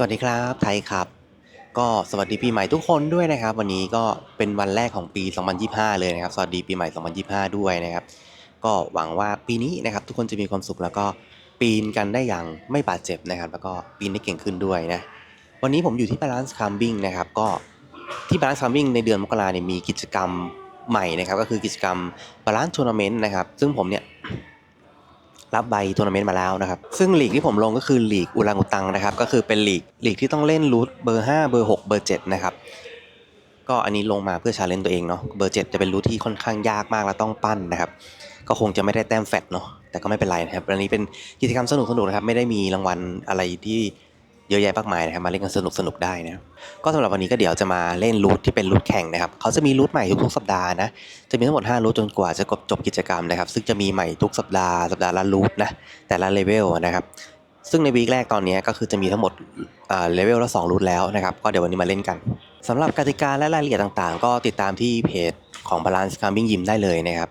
สวัสดีครับไทยครับ ก็สวัสดีปีใหม่ทุกคนด้วยนะครับ วันนี้ก็เป็นวันแรกของปี 2025 เลยนะครับ สวัสดีปีใหม่ 2025 ด้วยนะครับ ก็หวังว่าปีนี้นะครับ ทุกคนจะมีความสุขแล้วก็ปีนกันได้อย่างไม่บาดเจ็บนะครับ แล้วก็ปีนได้เก่งขึ้นด้วยนะวันนี้ผมอยู่ที่ Balance Climbing นะครับ ก็ที่ Balance Climbing ในเดือนมกราเนี่ยมีกิจกรรมใหม่นะครับ ก็คือกิจกรรม Balance Tournament นะครับ ซึ่งผมเนี่ย รับใบทัวร์นาเมนต์มาแล้วนะครับ ซึ่งลีกที่ผมลงก็คือลีกอุลังอุตังนะครับ ก็คือเป็นลีกลีกที่ต้องเล่นรูทเบอร์ 5 เบอร์ 6 เบอร์ 7 นะครับ ก็อันนี้ลงมาเพื่อชาเลนจ์ตัวเองเนาะ เบอร์ 7 จะเป็นรูทที่ค่อนข้างยากมากและต้องปั้นนะครับ ก็คงจะไม่ได้แต้มแฟตเนาะ แต่ก็ไม่เป็นไรนะครับ อันนี้เป็นกิจกรรมสนุกสนุกนะครับ ไม่ได้มีรางวัลอะไรที่ เยอะแยะมากมายนะครับมาเล่นกันสนุกสนุกได้นะก็สำหรับวันนี้ก็เดี๋ยวจะมาเล่นรูทที่เป็นรูทแข่งนะครับเขาจะมีรูทใหม่ทุกๆสัปดาห์นะจะมีทั้งหมด5รูทจนกว่าจะจบกิจกรรมนะครับซึ่งจะมีใหม่ทุกสัปดาห์สัปดาห์ละรูทนะแต่ละเลเวลนะครับซึ่งในวีคแรกตอนนี้ก็คือจะมีทั้งหมดอ่าเลเวลละ2รูทแล้วนะครับก็เดี๋ยววันนี้มาเล่นกันสำหรับกติกาและรายละเอียดต่างๆ ก็ติดตามที่เพจของ Balance Climbing Gym ได้เลยนะครับ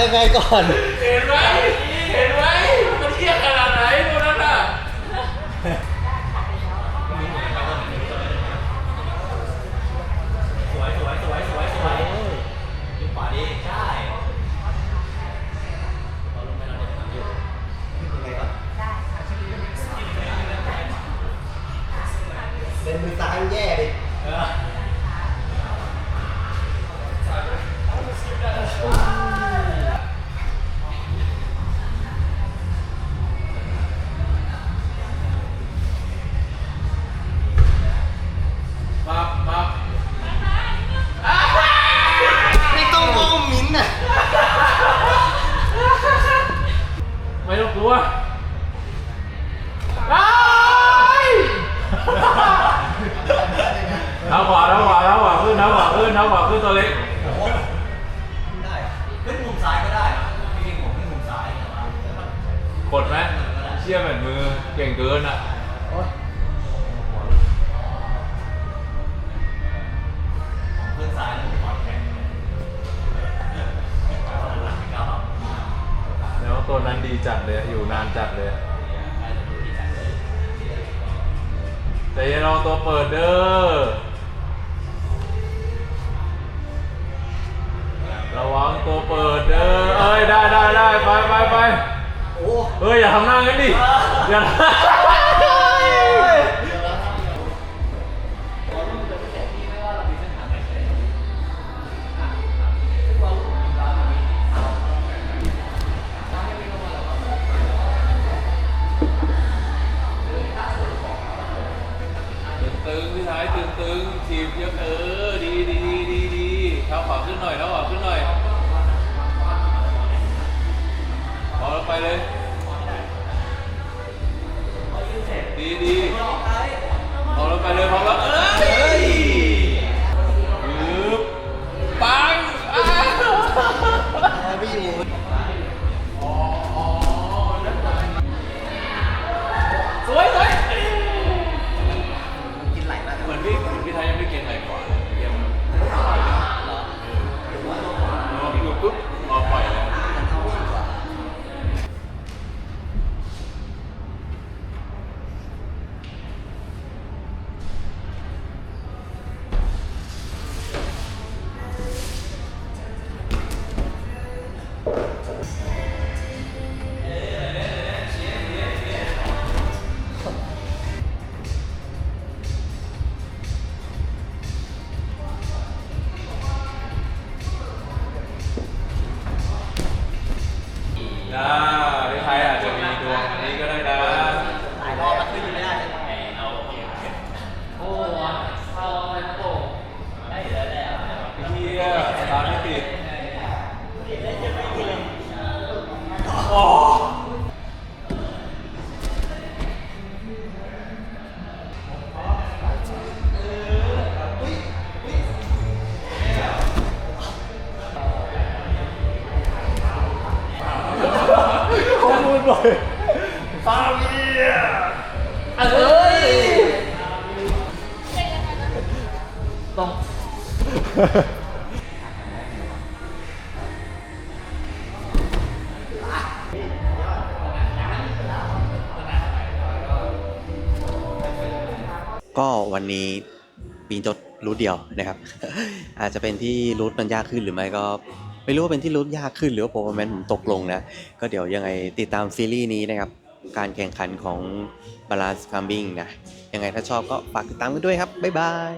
ยังไงก่อน เชี่ยแผ่นมือเก่งเกินอะโอ๊ยเพื่อนสายมันขอแข่งแล้วตัวนั้นดีจัดเลยอยู่นานจัดเลยแต่อยังลองตัวเปิดเด้อระวังตัวเปิดเด้อเอ้ยได้ได้ได้ไปไปไป โอ้ เฮ้ยอย่าทำหน้างั้นดิอย่า ไปเลยพอแล้ว ต้องก็วันนี้ปีนจดรูทเดียวนะครับ อาจจะเป็นที่รูทมันยากขึ้นหรือไม่ก็ไม่รู้ว่าเป็นที่รูทยากขึ้นหรือว่าโปรแมนผมตกลงนะ ก็เดี๋ยวยังไงติดตามซีรีส์นี้นะครับ การแข่งขันของ Balance Climbing นะ ยังไงถ้าชอบก็ฝากติดตามกันด้วยครับ บ๊ายบาย